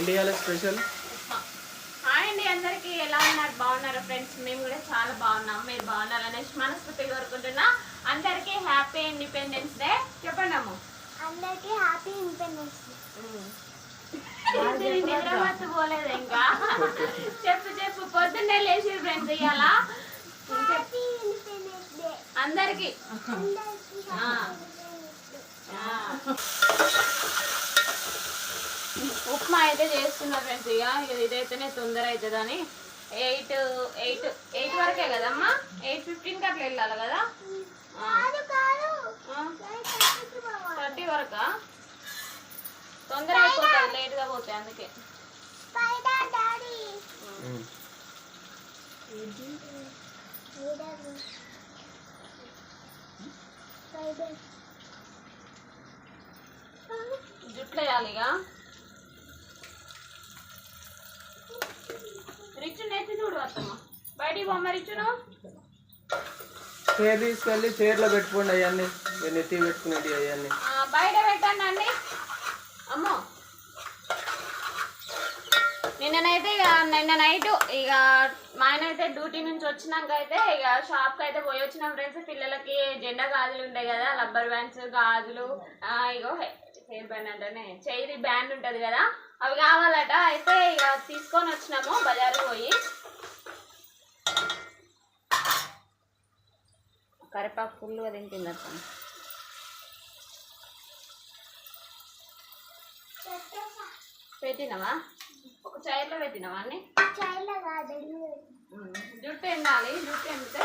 ఏంటి ఇవాళ special hi అండి అందరికి ఎలా ఉన్నారు? బాగున్నారా ఫ్రెండ్స్? మేము కూడా చాలా బాగున్నాం. మీరు బాగున్నారు అనేసి మనస్ఫూర్తిగా కోరుకుంటున్నా. అందరికీ హ్యాపీ ఇండిపెండెన్స్ డే చెప్పండి అమ్ము. అందరికీ హ్యాపీ ఇండిపెండెన్స్ నిద్రమత్తు పోలేదు ఇంకా. చెప్పు చెప్పు. పొద్దున్నే లేచి ఫ్రెండ్స్ ఇవాళ హ్యాపీ ఇండిపెండెన్స్ డే అందరికి. అందరికీ ఆ. ఆ. ఉప్మా అయితే చేస్తున్నా ఫ్రెండ్స్. ఇక ఇదైతేనే తొందర అవుతుందని ఎయిట్ ఎయిట్ ఎయిట్ వరకే కదమ్మా? ఎయిట్ ఫిఫ్టీన్కి అట్లా వెళ్ళాలి కదా? థర్టీ వరకా? తొందర అయిపోతుంది లేట్గా పోతాయి అందుకే. జుట్లు వేయాలి చూడు అత్తమ్మ. బయటికి బొమ్మ చైర్ తీసుకెళ్ళి చైర్లో పెట్టుకోండి అవన్నీ మీరు నెత్తి పెట్టుకునేటి అవన్నీ బయట పెట్టండి అండి అమ్మో. నిన్ననైతే ఇక నిన్న నైట్ ఇక మా ఆయన అయితే డ్యూటీ నుంచి వచ్చినాక అయితే ఇక షాప్కి అయితే పోయి వచ్చినాం ఫ్రెండ్స్ పిల్లలకి జెండా గాజులు ఉంటాయి కదా రబ్బర్ బ్యాండ్స్ గాజులు ఇగో హెయిర్ బ్యాండ్ అంటేనే చైరీ బ్యాండ్ ఉంటుంది కదా. అవి కావాలట. అయితే ఇక తీసుకొని వచ్చినాము బజారు పోయి. కరివేపాకు ఫుల్గా తింటుంది అతను పెట్టినవా? ఒక చైర్లో పెట్టినవా అన్ని? జుట్టు ఎండాలి జుట్టు ఎండితే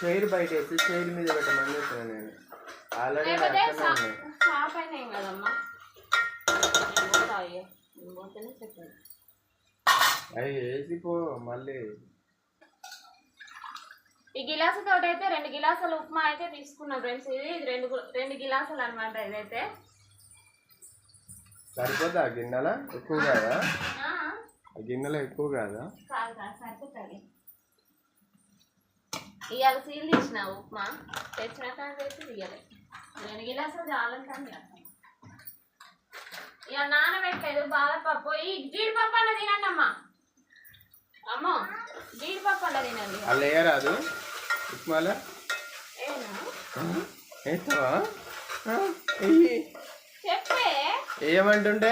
చైర్ బయట వేసి చైర్ మీద పెట్టమని చెప్పాను నేను. ఆల్రెడీ కదమ్మా. పోతేనే అవి వేసిపో మళ్ళీ. ఈ గిలాసు తోటి అయితే రెండు గిలాసులు ఉప్మా అయితే తీసుకున్నాం ఫ్రెండ్స్. ఇది రెండు రెండు గిలాసులు అనమాట ఇదైతే. సరిపోతా గిన్నెల? ఎక్కువ కాదా? గిన్నెలో ఎక్కువ కాదా? కాదు కాదు సరిపోతుంది ఇవాళ సీల్ తీసిన ఉప్మా. తెచ్చిన తెచ్చి తీయలే. రెండు గిలాసులు చాలంటాను ఇక నానబెట్టలేదు బాదపప్పు. ఈ జీడిపప్పు అన్న తినండి. అమ్మా అమ్మో జీడిపప్పు అన్న తినండి వాళ్ళు వేయరాదు ఉప్మాలో వేస్తావా చెప్పే. వేయమంటుంటే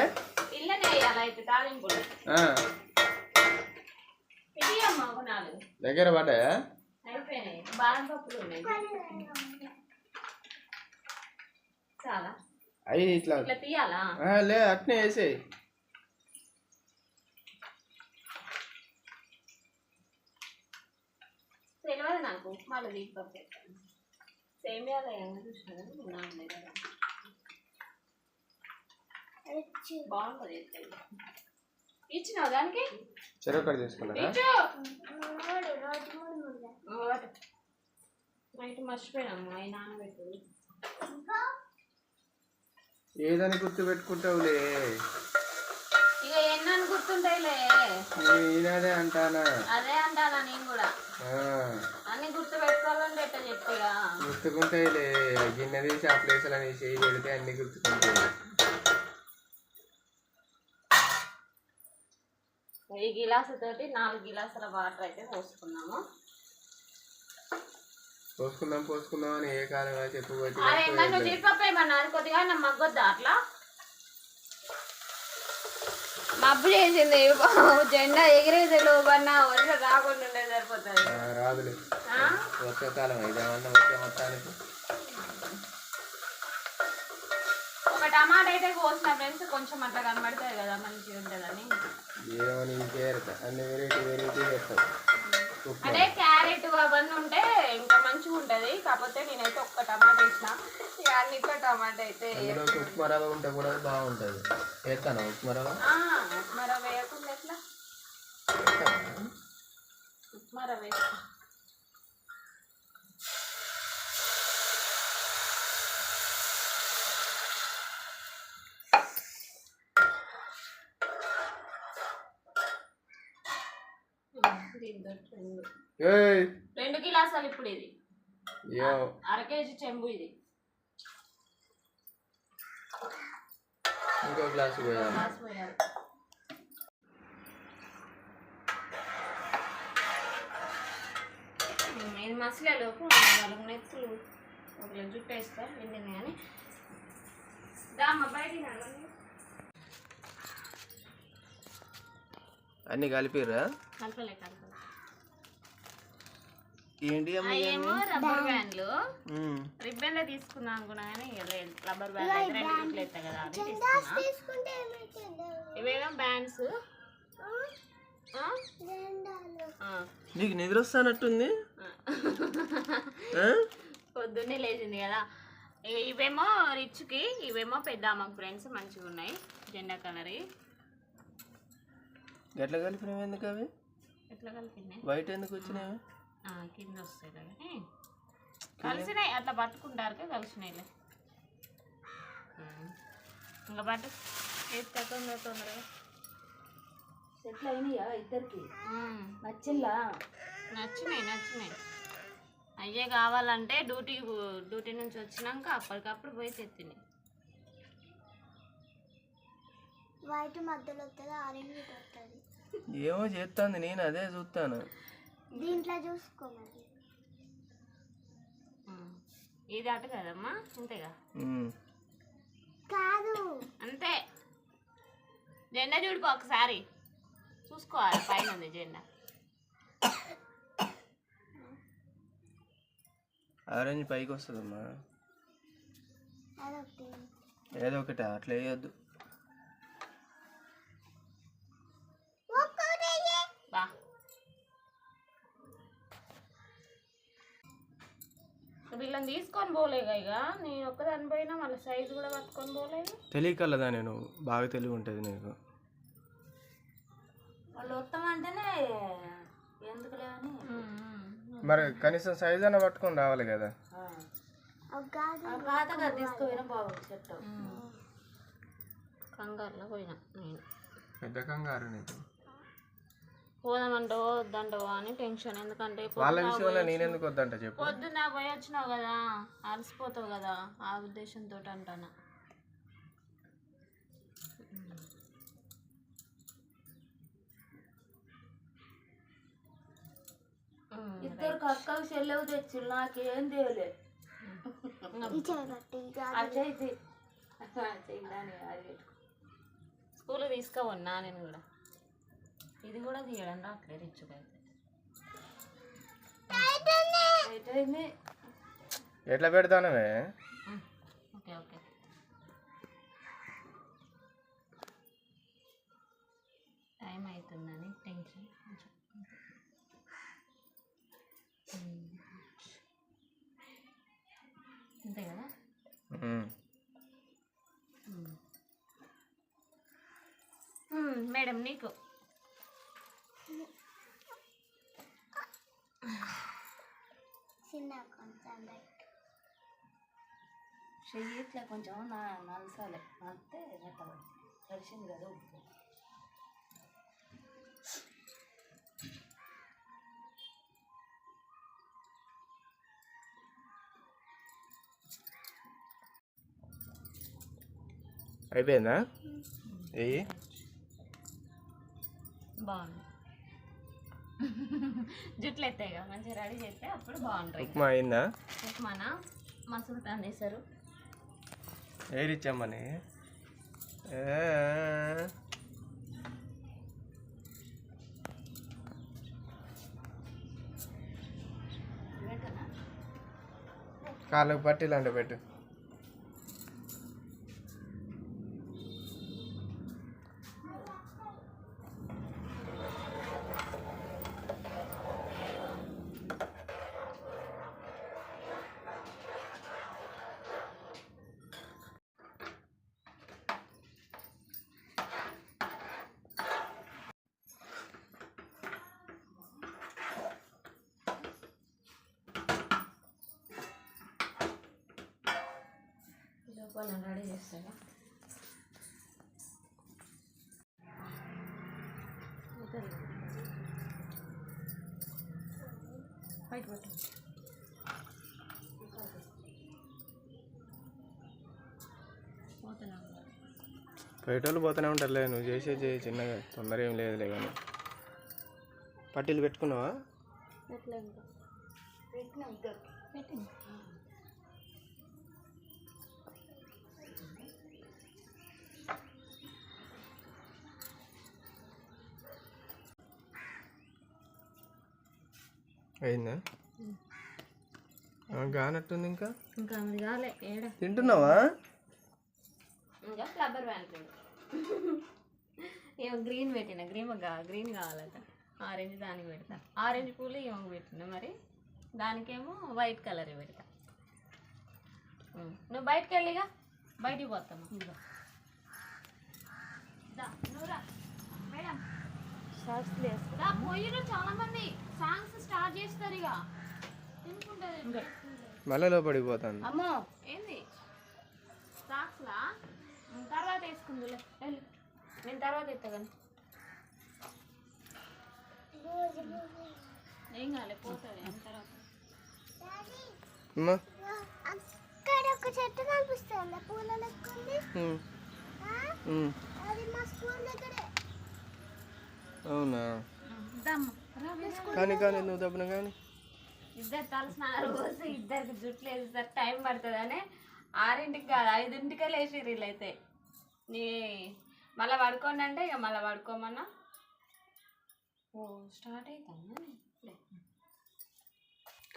ఇల్లనే వేయాలి అయితే తాలింపులు. ఇది అమ్మ ఒక నాలుగు. దగ్గర పడ్డాయా? అయిపోయినాయి. బాదం పప్పులు ఉన్నాయి. చాలా. అవి ఇట్లా ఇట్లా తీయాలా? ఆ, లే అట్నే వేసేయి. తెలియదు నాకు ఉప్మాలు దీపప్పు సేమియాలో ఏమో చూసినా ఉన్నాను కదా. బాగుంటుంది ఇచ్చినావు దానికి? నైట్ మర్చిపోయినాము అవి నానబెట్టు ఏదని గుర్తు పెట్టుకుంటావులే ఇక ఎన్నని గుర్తుంటాయిలే. నేను ఈనాడే అంటానా? అదే అంటానా నేను కూడా. అన్ని గుర్తు పెట్టుకోవాలంటే ఎట్లా చెప్పిగా గుర్తుకుంటాయిలే. గిన్నె తీసి ఆ ప్లేసులు అని చేయి పెడితే అన్ని గుర్తుకుంటాయి. ఈ గిలాసు తోటి నాలుగు గిలాసుల వాటర్ అయితే పోసుకున్నాము. పోసుకుందాం పోసుకుందాం అని ఏ కాలంగా చెప్పుకోవచ్చు జీడిపప్పు ఏమన్నా కొద్దిగా మగ్గొద్దా అట్లా? మబ్బు చేసింది జెండా ఎగిరేది లోపన్నా వర్షం రాకుండా ఉండే సరిపోతుంది. రాదులే. ఆ? వర్షాకాలం ఇదేమన్నా వచ్చే మొత్తానికి. ఒక టమాటా అయితే కోసిన ఫ్రెండ్స్ కొంచెం అట్లా కనబడుతుంది కదా మంచిగా ఉంటుందని. ఏమని ఇంకేరక అన్ని వెరైటీ వెరైటీ చేస్తాం అంటే క్యారెట్ అవన్నీ ఉంటే ఇంకా మంచిగా ఉంటుంది. కాకపోతే నేనైతే ఒక్క టమాటా వేసిన. అన్నిట్లో టమాటా అయితే ఉప్మా రవ్వ ఉంటే కూడా బాగుంటుంది. వేస్తాను ఉప్మా రవ్వ? ఆ, ఉప్మా రవ్వ వేయకుండా ఎట్లా? ఉప్మా రవ్వ రెండు గిలాసాలు ఇప్పుడు ఇది. యో. అర కేజీ చెంబు ఇది. ఇంకో గ్లాస్ పోయాలి. గ్లాస్ పోయాలి. ఉమ్, ఇది మసలేలోపు వాళ్ళకి నెత్తులు ఒకళ్ళు జుట్టు వేస్తా వెళ్ళింది కానీ దామ్మ నడవండి. అన్ని కలిపిర్రా? కలపలే కలపలే. ఏంటి రబ్బర్ బ్యాండ్లు ఉమ్. రిబ్బన్లో తీసుకుందాం అనుకున్నా కానీ రబ్బర్ బ్యాండ్ రెండు ఎత్తా కదా ఏమైతుంది? ఇవేమో బ్యాండ్స్ నీకు నిద్ర వస్తానట్టుంది? పొద్దున్నే లేచింది కదా. ఇవేమో రిచ్కి ఇవేమో పెద్ద. అమ్మకు ఫ్రెండ్స్ మంచిగా ఉన్నాయి. జెండా కలర్ ఎట్లా కలిపినవి ఎందుకు అవి? ఎట్లా కలిపినాయి బయట ఎందుకు వచ్చినాయి కింద వస్తాయి కలిసినాయి అట్లా పట్టుకుంటారు కదా కలిసినాయిలే. ఇంకా పట్టు. వేస్తే తొందర తొందరగా. సెటిల్ అయినాయా ఇద్దరికి. నచ్చిందా? నచ్చినాయి నచ్చినాయి. అయ్యే కావాలంటే డ్యూటీ డ్యూటీ నుంచి వచ్చినాక అప్పటికప్పుడు పోయి తెత్తినాయి వైట్ మధ్యలో వస్తుంది ఆరెంజ్ వస్తుంది ఏమో చేస్తాంది నేను అదే చూస్తాను దీంట్లో చూసుకోమది ఉమ్. ఇది అటు కదమ్మా? అంతేగా. కాదు. అంతే. జెండా చూడిపో ఒకసారి. చూసుకోవాలి పైన ఉంది జెండా. ఆరెంజ్ పైకి వస్తుందమ్మా ఏదో ఒకటి అట్లా వేయొద్దు. వీళ్ళని తీసుకొని పోలేగా ఇక? నేను ఒక్కదాని పోయినా మళ్ళీ సైజు కూడా పట్టుకొని పోలేదు. తెలియకలదా నేను? బాగా తెలివి ఉంటుంది నీకు. వాళ్ళు వస్తామంటేనే ఎందుకులే అని. మరి కనీసం సైజ్ అన్న పట్టుకొని రావాలి కదా? తీసుకుపోయినా బాగుంది చెట్టు. కంగారులో పోయినా నేను. పెద్ద కంగారు నీకు. పోదామంటో వద్దంటో అని టెన్షన్. ఎందుకంటే వాళ్ళ విషయంలో నేనెందుకు వద్దంట చెప్పు. పొద్దున్న పోయి వచ్చినావు కదా అలసిపోతావు కదా ఆ ఉద్దేశంతో అంటాను. ఇద్దరు కక్కలు చెల్లెవు తెచ్చి నాకేం తేలే. ఈ చేయబట్టి అది చేయి చెయ్యాలని అది పెట్టుకో స్కూల్ తీసుకోవన్నా నేను కూడా. ఇది కూడా తీయడం రావట్లేదు ఇచ్చుకైతే అయిపోయింది ఎట్లా పెడతానవే? Okay okay. టైం అవుతుందని టెన్షన్. అంతే కదా? మేడం నీకు చిన్న కొంచెం పెట్టు. చెయ్యి ఇట్లా కొంచెం నా నలసాలే అంతే మెత్తబడి తడిసింది కదా ఉప్పు అయిపోయిందా ఎయ్యి బాగుంది జుట్లు ఎత్తాయి కదా మంచిగా రెడీ చేస్తే అప్పుడు బాగుంటాయి. ఉప్మా అయిందా? మన మసూరు తానేసారు ఏడిచ్చామని కాళ్ళకు పట్టిలాంటి పెట్టు. వాళ్ళని రెడీ చేస్తారా బయట పెట్టు పోతున్నా బయటోళ్ళు పోతూనే ఉంటారులే నువ్వు చేసే చేయి చిన్నగా తొందర ఏం లేదులే కానీ. పట్టీలు పెట్టుకున్నావా ఎట్లా ఇంకా పెట్టినా ఇద్దరు పెట్టింది అయిందా? ఆ, కానట్టుంది ఇంకా? ఇంకా కాలే ఏడ? తింటున్నావా? ఇంకా ఫ్లవర్ బ్యాంక్ ఏమో గ్రీన్ పెట్టిన గ్రీన్ గ్రీన్ కావాలట. ఆరెంజ్ దానికి పెడతా. ఆరెంజ్ పూలు ఏమో పెట్టిన మరి. దానికేమో వైట్ కలర్ పెడతా. నువ్వు బయటకు వెళ్ళిగా? బయటికి పోతాము దా, నువ్వు రా. మేడం. షార్ట్స్ చాలా మంది సాంగ్స్ స్టార్ట్ చేస్తారు ఇక. తినుకుంటుంది మళ్ళీ లోపడిపోతాను అమ్మో. ఏంది? సాక్స్లా తర్వాత వేసుకుందులే. నేను తర్వాత ఎత్తా కానీ. ఏం కాలే పోతుంది అని తర్వాత. అమ్మా. అక్కడ ఒక చెట్టు కనిపిస్తుంది పూల. అది మా స్కూల్ దగ్గరే. అవునా? దమ్మ. కానీ కానీ నువ్వు తప్పున కానీ? ఇద్దరు తల స్నానాలు పోసి ఇద్దరికి జుట్లు వేస్తారు టైం పడుతుందని ఆరింటికి కాదు ఐదింటికే లేచి వీళ్ళైతే. నీ మళ్ళీ పడుకోండి అంటే ఇక మళ్ళీ పడుకోమన్నా. ఓ స్టార్ట్ అవుతాను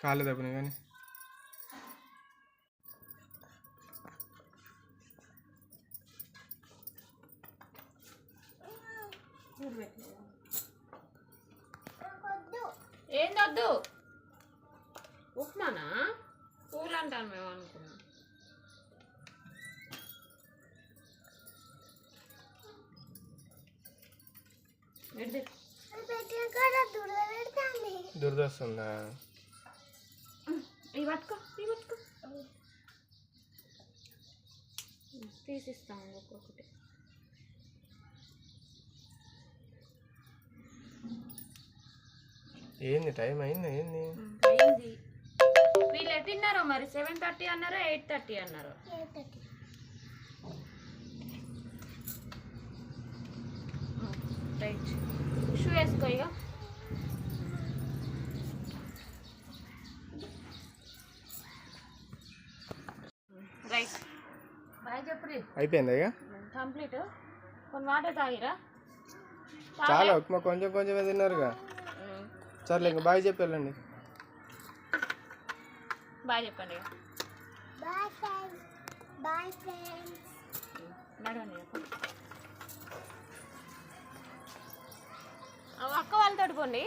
కాళ్ళు తప్పున కానీ? వద్దు ఏందొద్దు? ఉప్మానా? పూలు అంటాను మేము అనుకున్నాం. దురదొస్తుందా? ఇవి పట్టుకో ఇవి పట్టుకో. తీసిస్తాము ఒక్కొక్కటి. ఏంది టైం అయింది ఏంది? అయింది. వీళ్ళు ఎటు తిన్నారో మరి? సెవెన్ థర్టీ అన్నారో ఎయిట్ థర్టీ అన్నారు? రైట్. షూ వేసుకో ఇక రైట్. బాయ్ చెప్పురి అయిపోయిందా ఇక కంప్లీట్. కొన్ని వాటర్ తాగిరా? చాలా ఉప్మా కొంచెం కొంచెమే తిన్నారుగా. సర్లే ఇంకా బాయ్ చెప్పి వెళ్ళండి బాయ్ చెప్పండి. బాయ్ ఫ్రెండ్స్ బాయ్ ఫ్రెండ్స్ నడవండి ఇక. అక్క వాళ్ళతో పోండి.